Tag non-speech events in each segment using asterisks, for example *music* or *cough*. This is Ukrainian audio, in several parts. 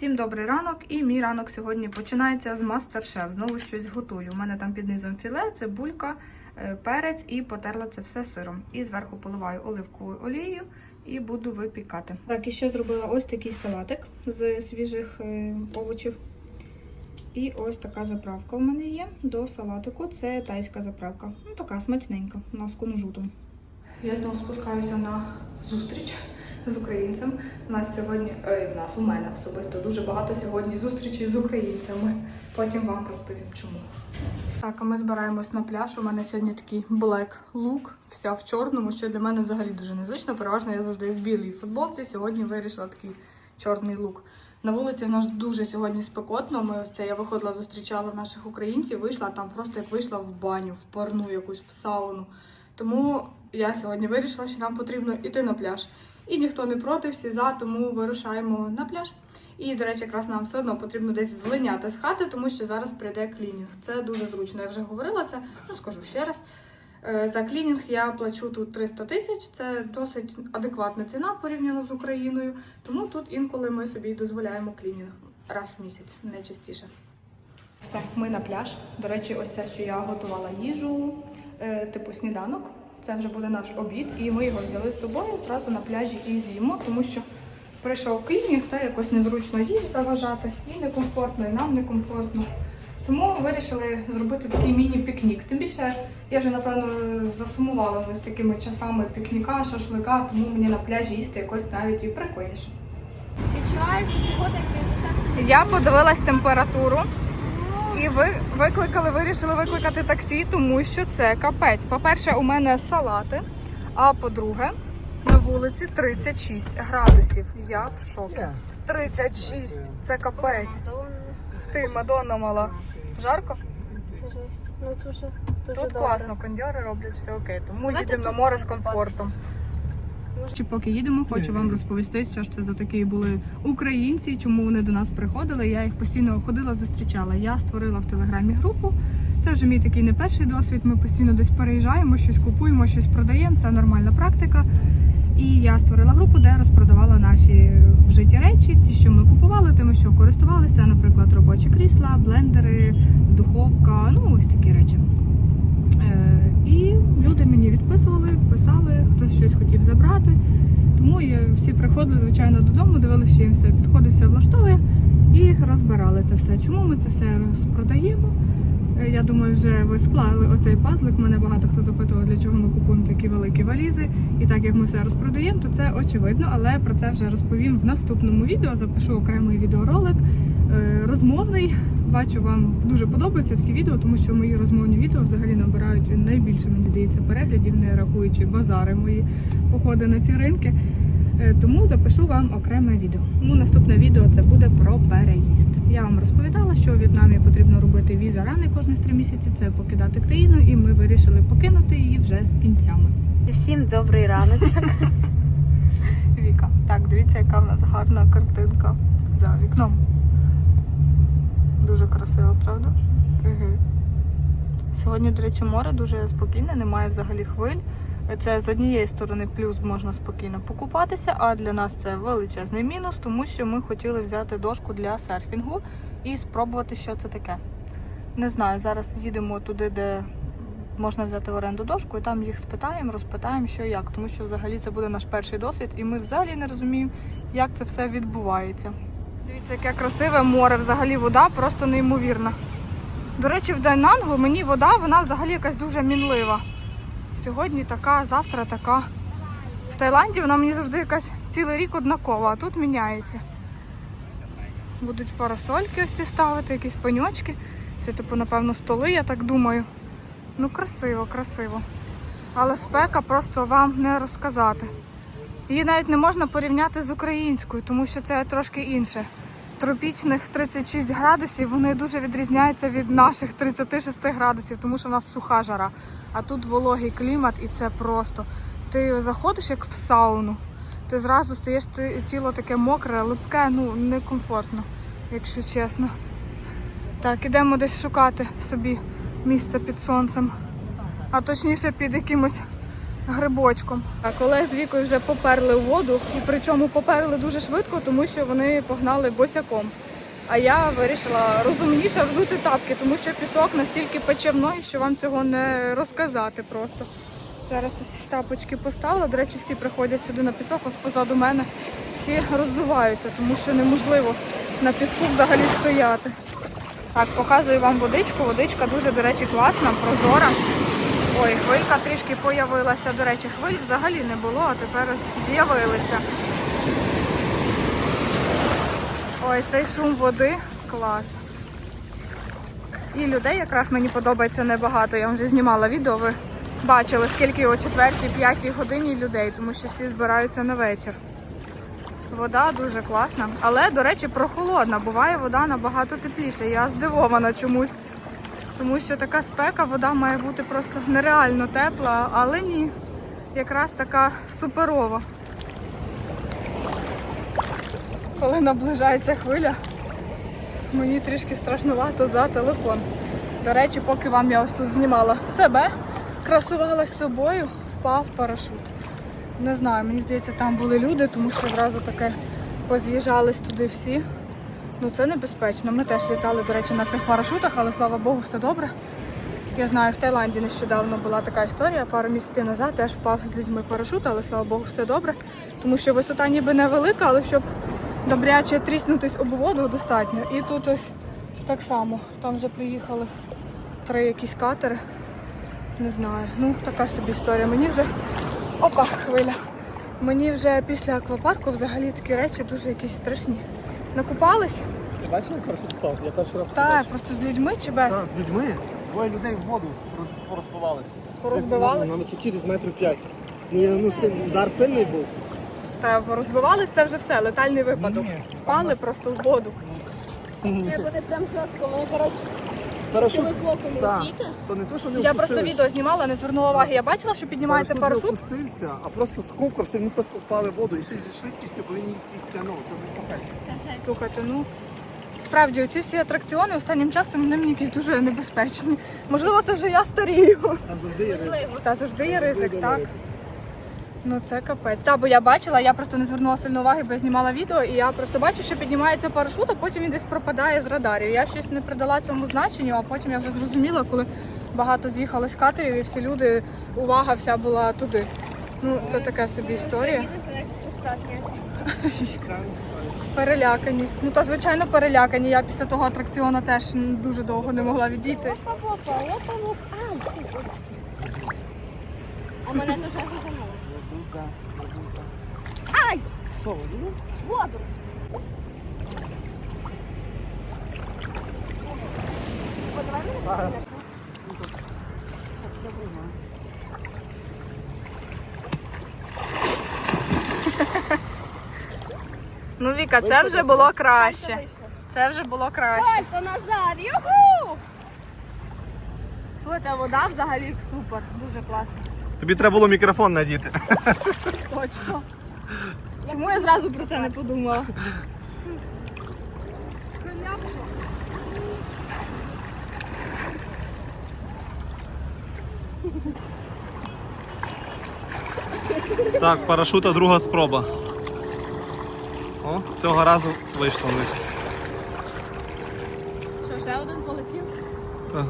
Всім добрий ранок, і мій ранок сьогодні починається з мастер-шеф. Знову щось готую. У мене там під низом філе, цибулька, е, перець і потерла це все сиром. І зверху поливаю оливковою олією і буду випікати. Так, і ще зробила ось такий салатик з свіжих е, овочів. І ось така заправка у мене є до салатику. Це тайська заправка. Ну, така смачненька, у нас кунжутом. Я знову спускаюся на зустріч з українцем. У нас сьогодні, е, в нас у мене особисто дуже багато сьогодні зустрічей з українцями. Потім вам розповім чому. Так, а ми збираємось на пляж. У мене сьогодні такий look, вся в чорному, що для мене взагалі дуже незвично. Переважно я завжди в білій футболці. Сьогодні вирішила такий чорний лук. На вулиці в нас дуже сьогодні спекотно. Ми ось це я виходила, зустрічала наших українців, вийшла там просто як вийшла в баню, в парну якусь в сауну. Тому я сьогодні вирішила, що нам потрібно йти на пляж. І ніхто не проти, всі за, тому вирушаємо на пляж. І, до речі, якраз нам все одно потрібно десь злиняти з хати, тому що зараз прийде клінінг. Це дуже зручно. Я вже говорила це, ну скажу ще раз. Е, За клінінг я плачу тут 300 тисяч. Це досить адекватна ціна порівняно з Україною. Тому тут інколи ми собі дозволяємо клінінг раз в місяць, не частіше. Все, ми на пляж. До речі, ось це, що я готувала їжу, е, типу сніданок. Це вже буде наш обід, і ми його взяли з собою зразу на пляжі і з'їмо, тому що прийшов клінінг, та якось незручно їж заважати, і некомфортно, і нам некомфортно. Тому вирішили зробити такий міні-пікнік. Тим більше я вже напевно засумувала з такими часами пікніка, шашлика, тому мені на пляжі їсти якось навіть і прикольніше. Відчувається погода як 50 Я подивилась температуру. І ви викликали, вирішили викликати таксі, тому що це капець. По-перше, у мене салати, а по-друге, на вулиці 36 градусів. Я в шокі. 36, це капець. Ти, Мадонна мала. Жарко? Ну дуже, дуже Тут добре. класно, кондьори роблять все окей. Тому їдемо на море з комфортом. Чи поки їдемо, хочу вам розповісти, що ж це за такі були українці, чому вони до нас приходили. Я їх постійно ходила, зустрічала. Я створила в телеграмі групу. Це вже мій такий не перший досвід. Ми постійно десь переїжджаємо, щось купуємо, щось продаємо. Це нормальна практика. І я створила групу, де розпродавала наші вжиті речі, ті, що ми купували, тими, що користувалися, наприклад, робочі крісла, блендери, духовка, ну ось такі речі. Е, І люди мені відписували, писали, хтось щось хотів забрати. Тому я, всі приходили, звичайно, додому, дивилися, що їм все підходить, все влаштовує, і розбирали це все. Чому ми це все розпродаємо? Е, Я думаю, вже ви склали оцей пазлик. Мене багато хто запитував, для чого ми купуємо такі великі валізи. І так як ми все розпродаємо, то це очевидно, але про це вже розповім в наступному відео. Запишу окремий відеоролик розмовний. Бачу, вам дуже подобаються такі відео, тому що мої розмовні відео взагалі набирають найбільше, мені здається, переглядів, не рахуючи базари мої походи на ці ринки. Е, Тому запишу вам окреме відео. Ну, наступне відео це буде про переїзд. Я вам розповідала, що у В'єтнамі потрібно робити віза рани кожних три місяці. Це покидати країну, і ми вирішили покинути її вже з кінцями. Всім добрий раночок. *laughs* Віка, так, дивіться, яка в нас гарна картинка за вікном. Дуже красиво, правда? Угу. Сьогодні, до речі, море дуже спокійне, немає взагалі хвиль. Це з однієї сторони плюс можна спокійно покупатися, а для нас це величезний мінус, тому що ми хотіли взяти дошку для серфінгу і спробувати, що це таке. Не знаю, зараз їдемо туди, де можна взяти в оренду дошку, і там їх спитаємо, розпитаємо, що і як, тому що взагалі це буде наш перший досвід, і ми взагалі не розуміємо, як це все відбувається. Дивіться, яке красиве море, взагалі вода просто неймовірна. До речі, в Дайнангу мені вода, вона взагалі якась дуже мінлива. Сьогодні така, завтра така. В Таїланді вона мені завжди якась цілий рік однакова, а тут міняється. Будуть парасольки ось ці ставити, якісь пеньочки. Це, типу, напевно, столи, я так думаю. Ну, красиво, красиво. Але спека просто вам не розказати. Її навіть не можна порівняти з українською, тому що це трошки інше. Тропічних 36 градусів вони дуже відрізняються від наших 36 градусів, тому що в нас суха жара. А тут вологий клімат, і це просто. Ти заходиш як в сауну. Ти зразу стаєш тіло таке мокре, липке, ну некомфортно, якщо чесно. Так, ідемо десь шукати собі місце під сонцем. А точніше під якимось грибочком. А коли з вікою вже поперли у воду, і причому поперли дуже швидко, тому що вони погнали босяком. А я вирішила розумніше взути тапки, тому що пісок настільки печевний, що вам цього не розказати просто. Зараз ось тапочки поставила. До речі, всі приходять сюди на пісок, ось позаду мене всі роззуваються, тому що неможливо на піску взагалі стояти. Так, показую вам водичку. Водичка дуже, до речі, класна, прозора. Ой, хвилька трішки появилася. До речі, хвиль взагалі не було, а тепер ось з'явилися. Ой, цей шум води клас. І людей якраз мені подобається небагато. Я вже знімала відео. Ви бачили, скільки о 4-5 годині людей, тому що всі збираються на вечір. Вода дуже класна, але, до речі, прохолодна. Буває вода набагато тепліша. Я здивована чомусь. Тому що така спека, вода має бути просто нереально тепла, але ні. Якраз така суперова. Коли наближається хвиля, мені трішки страшнувато за телефон. До речі, поки вам я ось тут знімала себе, красувалась собою, впав парашут. Не знаю, мені здається, там були люди, тому що одразу таке поз'їжджались туди всі. Ну це небезпечно. Ми теж літали, до речі, на цих парашутах, але слава Богу, все добре. Я знаю, в Таїланді нещодавно була така історія, пару місяців назад теж впав з людьми парашут, але слава Богу, все добре. Тому що висота ніби невелика, але щоб добряче тріснутись об воду достатньо. І тут ось так само. Там вже приїхали три якісь катери. Не знаю. Ну, така собі історія. Мені вже. Опа, хвиля. Мені вже після аквапарку взагалі такі речі дуже якісь страшні. Накупались? Ти бачила, як перший впав? Я перший раз Так, просто з людьми чи без? Так, з людьми. Двоє людей в воду роз- порозбивалися. Порозбивались? На, на висоті десь метрів п'ять. Ну, я, ну силь- удар сильний був. Та порозбивались, це вже все, летальний випадок. Ні. Впали просто в воду. Ні, вони прям жорстко, вони, коротше, Парашут. летіти. То не то, що не Я просто відео знімала, не звернула уваги. Я бачила, що піднімається Парашут не опустився, а просто скокався, вони просто впали в воду і ще й зі швидкістю, коли їх їх тягнув. Це не капець. Це жесть. Слухайте, ну справді ці всі атракціони останнім часом вони мені якісь дуже небезпечні. Можливо, це вже я старію. Там завжди є ризик. Та завжди є ризик, так. Ну це капець. Так, бо я бачила, я просто не звернула сильно уваги, бо я знімала відео, і я просто бачу, що піднімається парашут, а потім він десь пропадає з радарів. Я щось не придала цьому значенню, а потім я вже зрозуміла, коли багато з'їхали з катерів, і всі люди, увага вся була туди. Ну, це така собі історія. *laughs* Перелякані. Ну та звичайно перелякані. Я після того атракціону теж дуже довго не могла відійти. Фу. А мене дуже газануло. Ай! Що, воду? Воду! Ага. Ну, Віка, це вже було краще. Це вже було краще. Сальто назад! Юху! Слухайте, вода взагалі супер, дуже класно. Тобі треба було мікрофон надіти. Точно. Чому я зразу про це не подумала? Так, парашута друга спроба. О, цього разу вийшло в них. Що, ще один полетів? Так.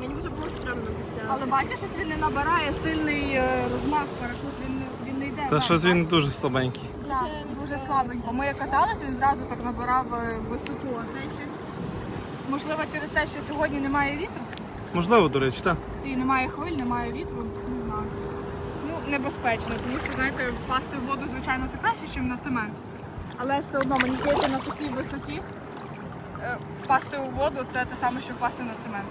Мені вже було стрімно після. Але бачиш, щось він не набирає сильний е, розмах парашут, він, не- він не йде. Та вверх, щось він дуже слабенький. Так, дуже слабенько. Ми як катались, він зразу так набирав е, висоту. А це ще, можливо, через те, що сьогодні немає вітру, Можливо, до речі, так. і немає хвиль, немає вітру, не знаю. Ну, небезпечно, тому що, знаєте, впасти в воду, звичайно, це краще, ніж на цемент. Але все одно, мені здається, на такій висоті е, впасти у воду це те саме, що впасти на цемент.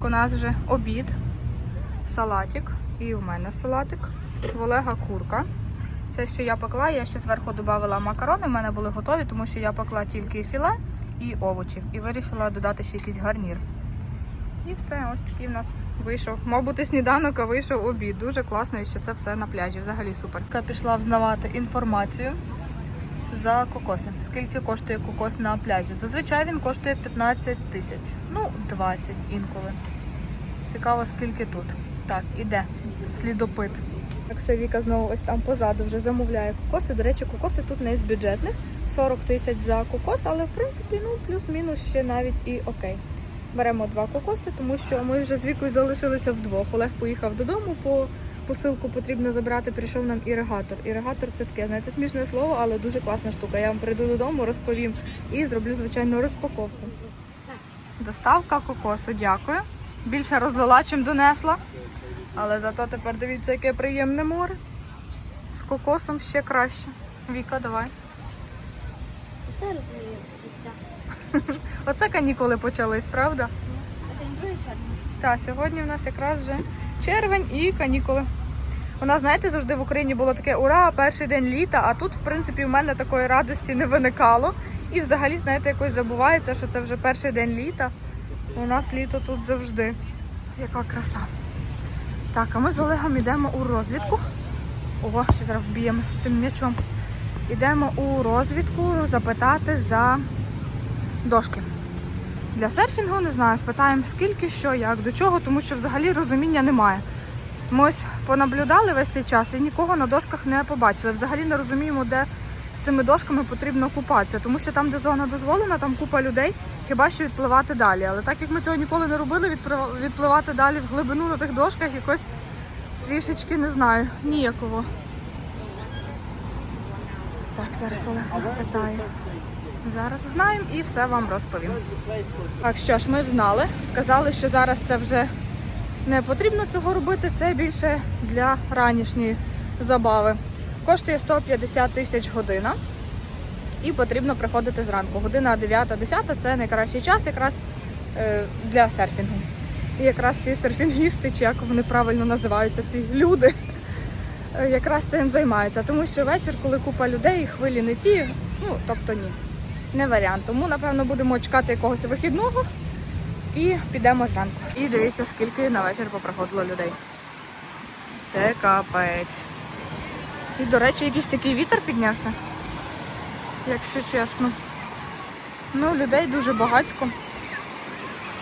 У нас вже обід, салатик, і у мене салатик, в Олега курка. Це, що я пекла, я ще зверху додавала макарони, в мене були готові, тому що я пекла тільки філе і овочі. І вирішила додати ще якийсь гарнір. І все, ось такий в нас вийшов. Мав бути сніданок, а вийшов обід. Дуже класно, що це все на пляжі. Взагалі супер. Я пішла взнавати інформацію за кокоси. Скільки коштує кокос на пляжі? Зазвичай він коштує 15 тисяч. Ну, 20 інколи. Цікаво, скільки тут. Так, іде. слідопит. Так, все, Віка знову ось там позаду вже замовляє кокоси. До речі, кокоси тут не з бюджетних. 40 тисяч за кокос, але в принципі ну плюс-мінус ще навіть і окей. Беремо два кокоси, тому що ми вже з вікою залишилися вдвох. Олег поїхав додому, по посилку потрібно забрати. Прийшов нам іригатор. Іригатор це таке, знаєте, смішне слово, але дуже класна штука. Я вам прийду додому, розповім і зроблю звичайну розпаковку. Доставка кокосу, дякую. Більше розлила, чим донесла. Але зато тепер дивіться, яке приємне море. З кокосом ще краще. Віка, давай. Це розумію життя. *laughs* Оце канікули почались, правда? А це не другий червня. Так, сьогодні в нас якраз вже червень і канікули. У нас, знаєте, завжди в Україні було таке ура, перший день літа, а тут, в принципі, в мене такої радості не виникало. І взагалі, знаєте, якось забувається, що це вже перший день літа. У нас літо тут завжди. Яка краса. Так, а ми з Олегом йдемо у розвідку. Ого, ще зараз вб'ємо тим м'ячом. Йдемо у розвідку запитати за дошки. Для серфінгу не знаю, спитаємо скільки, що, як, до чого, тому що взагалі розуміння немає. Ми ось понаблюдали весь цей час і нікого на дошках не побачили. Взагалі не розуміємо, де з тими дошками потрібно купатися, тому що там, де зона дозволена, там купа людей, хіба що відпливати далі. Але так як ми цього ніколи не робили, відпливати далі в глибину на тих дошках якось трішечки не знаю, ніяково. Так, зараз Олег запитає. Зараз знаємо і все вам розповім. Так, що ж, ми знали. Сказали, що зараз це вже не потрібно цього робити. Це більше для ранішньої забави. Коштує 150 тисяч година. І потрібно приходити зранку. Година 9-10 це найкращий час якраз е, для серфінгу. І якраз ці серфінгісти, чи як вони правильно називаються, ці люди, е, якраз цим займаються. Тому що вечір, коли купа людей, хвилі не ті, ну тобто ні не варіант. Тому, напевно, будемо чекати якогось вихідного і підемо зранку. І дивіться, скільки на вечір поприходило людей. Це капець. І, до речі, якийсь такий вітер піднявся, якщо чесно. Ну, людей дуже багатько.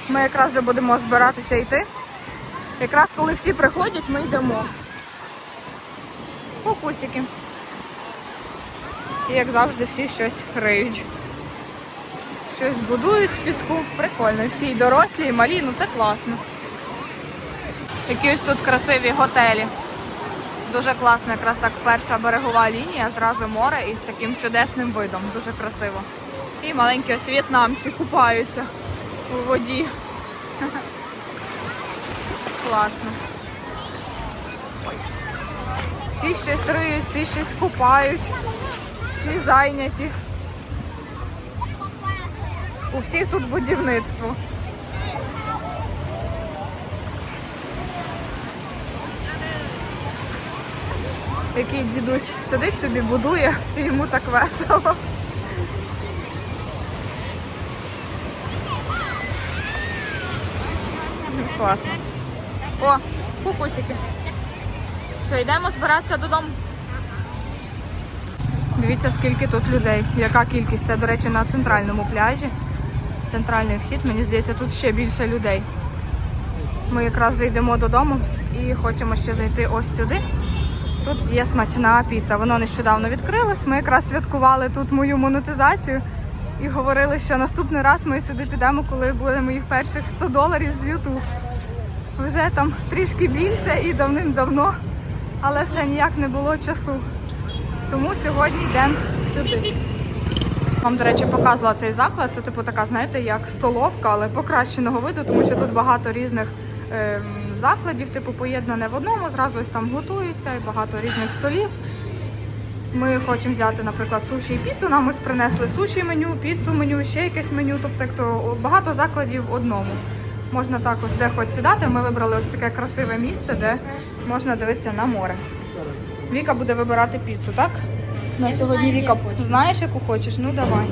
Ми якраз вже будемо збиратися йти. Якраз коли всі приходять, ми йдемо. Покусики. І як завжди всі щось риють. Щось будують з піску. Прикольно. Всі і дорослі, і малі, ну це класно. Які ось тут красиві готелі. Дуже класно, якраз так перша берегова лінія, зразу море і з таким чудесним видом. Дуже красиво. І маленькі ось в'єтнамці купаються у воді. *laughs* Класно. Всі щось риють, всі щось купають, всі зайняті. У всіх тут будівництво. Який дідусь сидить собі, будує, і йому так весело. Класно. О, кукусики. Все, йдемо збиратися додому. Дивіться, скільки тут людей, яка кількість. Це, до речі, на центральному пляжі. Центральний вхід, мені здається, тут ще більше людей. Ми якраз вже йдемо додому і хочемо ще зайти ось сюди. Тут є смачна піца. Воно нещодавно відкрилось. Ми якраз святкували тут мою монетизацію і говорили, що наступний раз ми сюди підемо, коли буде моїх перших 100 доларів з YouTube. Вже там трішки більше і давним-давно, але все ніяк не було часу. Тому сьогодні йдемо сюди. Вам, до речі, показувала цей заклад. Це типу така, знаєте, як столовка, але покращеного виду, тому що тут багато різних ем, закладів, типу поєднане в одному, зразу ось там готується і багато різних столів. Ми хочемо взяти, наприклад, суші і піцу. Нам ось принесли суші меню, піцу меню, ще якесь меню. Тобто багато закладів в одному. Можна також де хоч сідати. Ми вибрали ось таке красиве місце, де можна дивитися на море. Віка буде вибирати піцу, так? На сьогодні Віка знаєш, яку хочеш? Ну давай.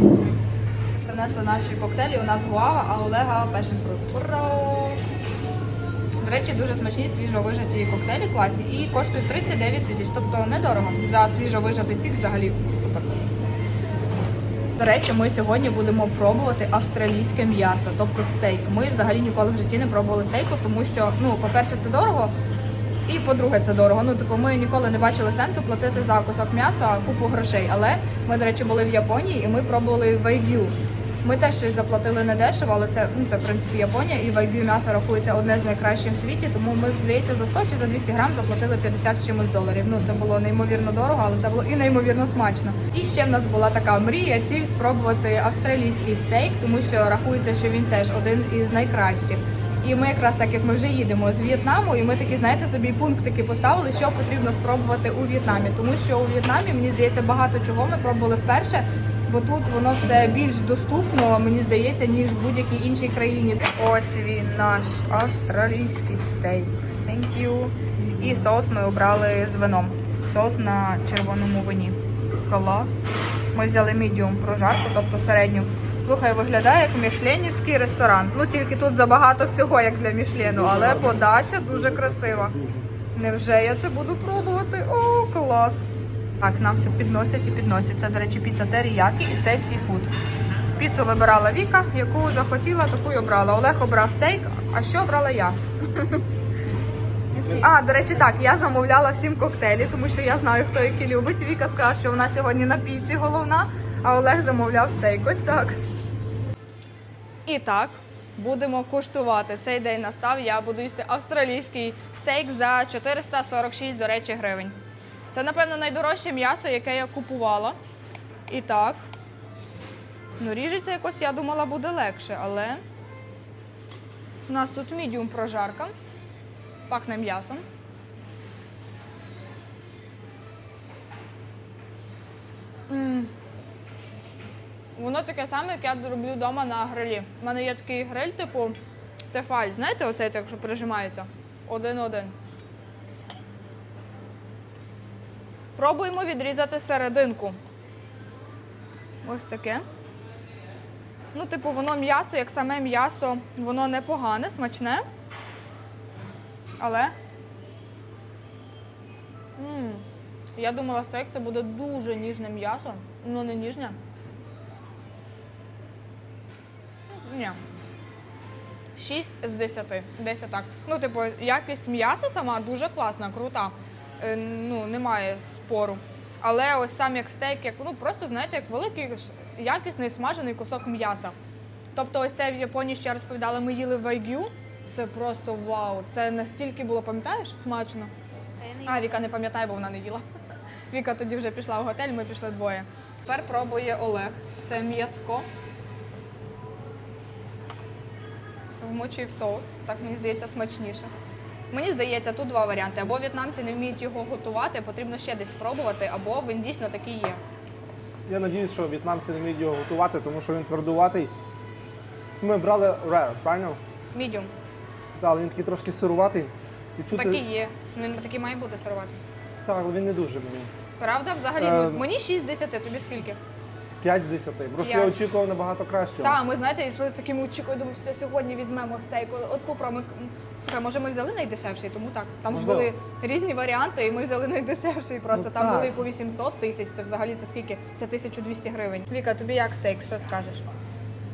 Принесли наші коктейлі. У нас гуава, а Олега passion fruit. Ура! До речі, дуже смачні свіжовижаті коктейлі класні і коштують 39 тисяч, тобто недорого. За свіжовижатий сік взагалі супер. До речі, ми сьогодні будемо пробувати австралійське м'ясо, тобто стейк. Ми взагалі ніколи в житті не пробували стейку, тому що, ну, по-перше, це дорого. І по-друге, це дорого. Ну, типу, ми ніколи не бачили сенсу платити за кусок м'яса купу грошей. Але ми, до речі, були в Японії і ми пробували вайгю. Ми теж щось заплатили не дешево, але це ну це в принципі Японія, і вайбі м'ясо рахується одне з найкращих в світі. Тому ми здається за 100 чи за 200 грам заплатили 50 з чимось доларів. Ну це було неймовірно дорого, але це було і неймовірно смачно. І ще в нас була така мрія, ціль спробувати австралійський стейк, тому що рахується, що він теж один із найкращих. І ми якраз так як ми вже їдемо з В'єтнаму, і ми такі, знаєте, собі пунктики поставили, що потрібно спробувати у В'єтнамі. Тому що у В'єтнамі мені здається багато чого ми пробували вперше, бо тут воно все більш доступно, мені здається, ніж в будь-якій іншій країні. Ось він наш австралійський стейк. Thank you. І соус ми обрали з вином. Соус на червоному вині. Клас. Ми взяли мідіум прожарку, тобто середню. Слухай, виглядає як мішленівський ресторан. Ну тільки тут забагато всього, як для мішлену, але подача дуже красива. Невже я це буду пробувати? О, клас! Так, нам все підносять і підносять. Це, до речі, піца теріякі і це сіфуд. Піцу вибирала Віка, яку захотіла, таку й обрала. Олег обрав стейк, а що обрала я? А, до речі, так, я замовляла всім коктейлі, тому що я знаю, хто які любить. Віка сказала, що вона сьогодні на піці головна, а Олег замовляв стейк. Ось так. І так, будемо куштувати. Цей день настав. Я буду їсти австралійський стейк за 446, до речі, гривень. Це, напевно, найдорожче м'ясо, яке я купувала. І так. Ну, ріжеться якось, я думала, буде легше, але у нас тут мідіум прожарка. Пахне м'ясом. Воно таке саме, як я роблю вдома на грилі. У мене є такий гриль, типу тефаль. Знаєте, оцей так, що прижимається? Один-один. Пробуємо відрізати серединку. Ось таке. Ну, типу, воно м'ясо, як саме м'ясо, воно непогане, смачне. Але. м я думала, стейк це буде дуже ніжне м'ясо. Воно не ніжне. Ні. 6 з 10. Десь так. Ну, типу, якість м'яса сама дуже класна, крута. Е, ну, немає спору. Але ось сам як стейк, як ну просто знаєте, як великий якісний смажений кусок м'яса. Тобто, ось це в Японії ще розповідала, ми їли вайгю. Це просто вау. Це настільки було, пам'ятаєш, смачно. А Віка не пам'ятає, бо вона не їла. *laughs* Віка тоді вже пішла в готель, ми пішли двоє. Тепер пробує Олег. Це м'язко. Вмочив соус. Так мені здається смачніше. Мені здається, тут два варіанти. Або в'єтнамці не вміють його готувати, потрібно ще десь спробувати, або він дійсно такий є. Я сподіваюся, що в'єтнамці не вміють його готувати, тому що він твердуватий. Ми брали rare, правильно? Мідіум. Так, але він такий трошки сируватий. Відчути... Такий є. Він такий має бути сирувати. Так, але він не дуже мені. Правда, взагалі, Е, ну, мені 6 з 10, тобі скільки? 5 з 10. Просто Я- я очікував набагато кращого. Так, ми знаєте, йшли такими очікували, думаю, що сьогодні візьмемо стейк. От попробуємо. Слухай, може ми взяли найдешевший, тому так. Там ж Можливо. були різні варіанти, і ми взяли найдешевший. Просто Ну, там так. були і по 800 тисяч. Це взагалі це скільки? Це 1200 гривень. Віка, тобі як стейк? Що скажеш?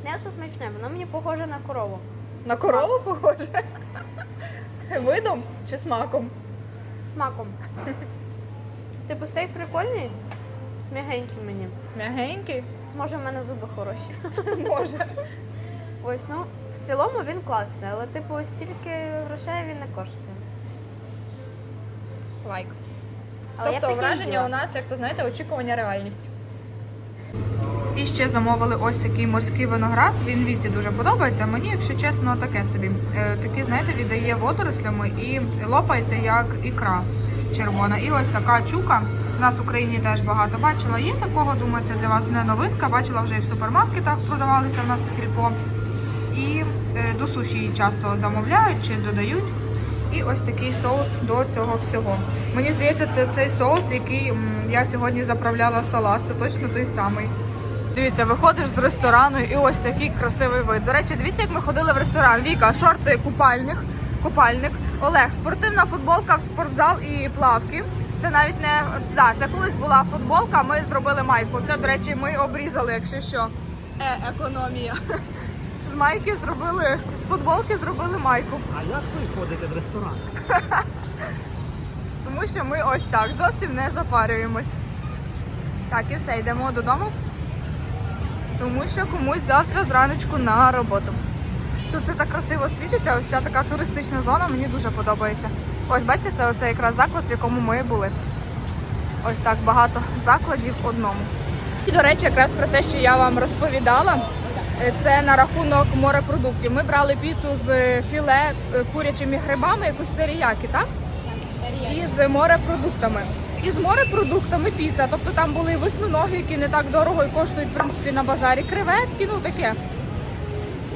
М'ясо смачне, воно мені похоже на корову. На корову похоже? Видом чи смаком? Смаком. Типу стейк прикольний, м'ягенький мені. М'ягенький? Може, в мене зуби хороші. *laughs* Може. Ось, ну, в цілому він класний, але типу стільки грошей він не коштує. Лайк. Але я б тобто таке враження їла. у нас, як то знаєте, очікування реальність. І ще замовили ось такий морський виноград. Він віці дуже подобається. Мені, якщо чесно, таке собі. Е, Такий, знаєте, віддає водорослями і лопається як ікра червона. І ось така чука. У нас в Україні теж багато бачила. Є такого, думаю, це для вас не новинка. Бачила вже і в супермаркетах продавалися в нас в сільпо. І е, до суші її часто замовляють чи додають. І ось такий соус до цього всього. Мені здається, це цей соус, який я сьогодні заправляла салат. Це точно той самий. Дивіться, виходиш з ресторану і ось такий красивий вид. До речі, дивіться, як ми ходили в ресторан. Віка, шорти купальник, купальник. Олег, спортивна футболка в спортзал і плавки. Це навіть не да, це колись була футболка. Ми зробили майку. Це, до речі, ми обрізали, якщо що. Е, економія. З майки зробили, з футболки зробили майку. А як ви ходите в ресторан? *laughs* Тому що ми ось так зовсім не запарюємось. Так, і все, йдемо додому. Тому що комусь завтра зраночку на роботу. Тут все так красиво світиться, ось ця така туристична зона, мені дуже подобається. Ось бачите, це оце якраз заклад, в якому ми були. Ось так багато закладів в одному. І, до речі, якраз про те, що я вам розповідала, е, це на рахунок морепродуктів. Ми брали піцу з філе е, курячими грибами, якусь теріякі, так? І з морепродуктами. І з морепродуктами піца. Тобто там були восьминоги, які не так дорого і коштують, в принципі, на базарі креветки, ну таке.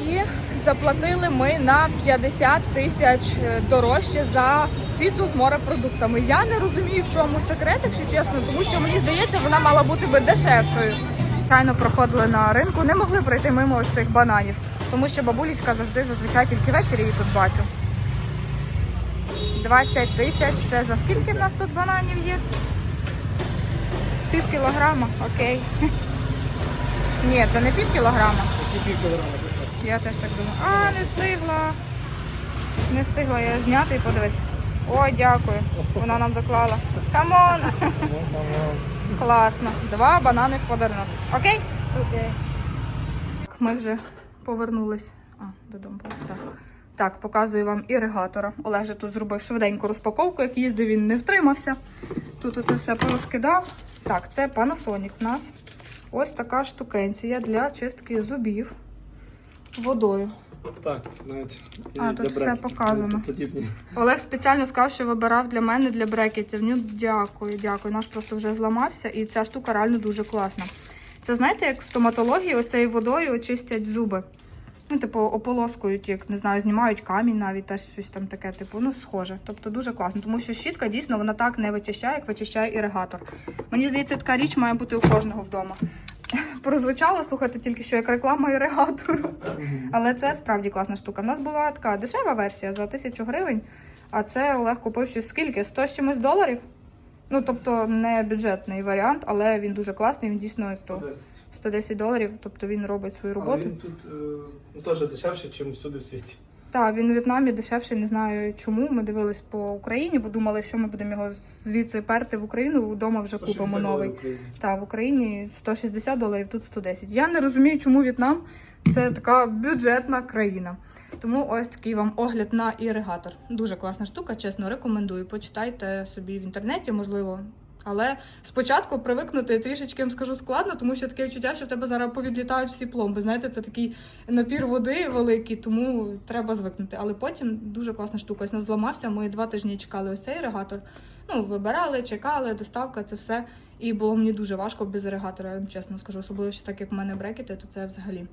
І заплатили ми на 50 тисяч е, дорожче за піцу з морепродуктами. Я не розумію, в чому секрет, якщо чесно, тому що мені здається, вона мала бути би дешевшою. Щойно проходили на ринку, не могли пройти мимо ось цих бананів, тому що бабулечка завжди зазвичай тільки ввечері її тут бачу. 20 тисяч. Це за скільки в нас тут бананів є? Пів кілограма, окей. *laughs* Ні, це не пів кілограма. пів кілограма. Я теж так думаю. А, не встигла. Не встигла я зняти і подивитися. Ой, дякую. Вона нам доклала. Камон! *laughs* Класно. Два банани в подарунок. Окей? Окей. Ми вже повернулись. А, додому. Так. Так, показую вам іригатора. Олег же тут зробив швиденьку розпаковку. Як їздив, він не втримався. Тут оце все порозкидав. Так, це Panasonic в нас. Ось така штукенція для чистки зубів водою. Так, навіть. і А, для тут все брекетів показано. Подібні. Олег спеціально сказав, що вибирав для мене для брекетів. Ну, дякую, дякую. Наш просто вже зламався, і ця штука реально дуже класна. Це знаєте, як в стоматології оцею водою чистять зуби. Ну, типу, ополоскують, як не знаю, знімають камінь навіть теж щось там таке, типу, ну, схоже. Тобто дуже класно, тому що щітка дійсно вона так не вичищає, як вичищає іригатор. Мені здається, така річ має бути у кожного вдома. Прозвучало, слухайте, тільки що як реклама іригатору. Але це справді класна штука. У нас була така дешева версія за тисячу гривень, а це Олег купив щось скільки? 100 з чимось доларів. Ну, тобто не бюджетний варіант, але він дуже класний, він дійсно то 110 доларів, тобто він робить свою Але роботу. він тут е, ну, теж дешевше, ніж всюди в світі. Так, він у В'єтнамі дешевший, не знаю чому. Ми дивились по Україні, бо думали, що ми будемо його звідси перти в Україну, вдома вже купимо новий. доларів в Україні. Та в Україні 160 доларів, тут 110. Я не розумію, чому В'єтнам це така бюджетна країна. Тому ось такий вам огляд на іригатор. Дуже класна штука, чесно, рекомендую. Почитайте собі в інтернеті, можливо. Але спочатку привикнути трішечки я вам скажу складно, тому що таке відчуття, що в тебе зараз повідлітають всі пломби. Знаєте, це такий напір води великий, тому треба звикнути. Але потім дуже класна штука. Ось нас зламався. Ми два тижні чекали ось цей іригатор. Ну, вибирали, чекали, доставка, це все. І було мені дуже важко без іригатора, я вам чесно скажу. Особливо, що так як в мене брекети, то це взагалі.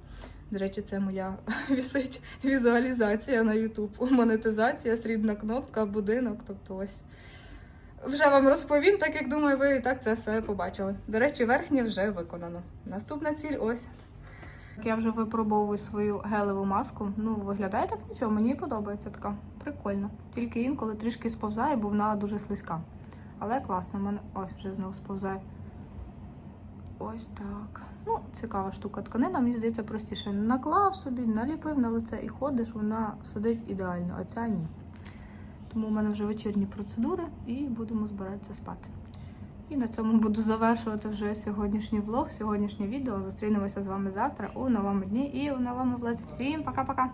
До речі, це моя *laughs* вісить візуалізація на YouTube. Монетизація, срібна кнопка, будинок. Тобто ось. Вже вам розповім, так як думаю, ви і так це все побачили. До речі, верхнє вже виконано. Наступна ціль ось. Я вже випробовую свою гелеву маску. Ну, виглядає так нічого, мені подобається така. Прикольно. Тільки інколи трішки сповзає, бо вона дуже слизька. Але класно, в мене ось вже знову сповзає. Ось так. Ну, цікава штука. Тканина, мені здається, простіше. Наклав собі, наліпив на лице і ходиш, вона сидить ідеально, а ця ні. Тому в мене вже вечірні процедури і будемо збиратися спати. І на цьому буду завершувати вже сьогоднішній влог, сьогоднішнє відео. Зустрінемося з вами завтра у новому дні і у новому влозі. Всім пока-пока!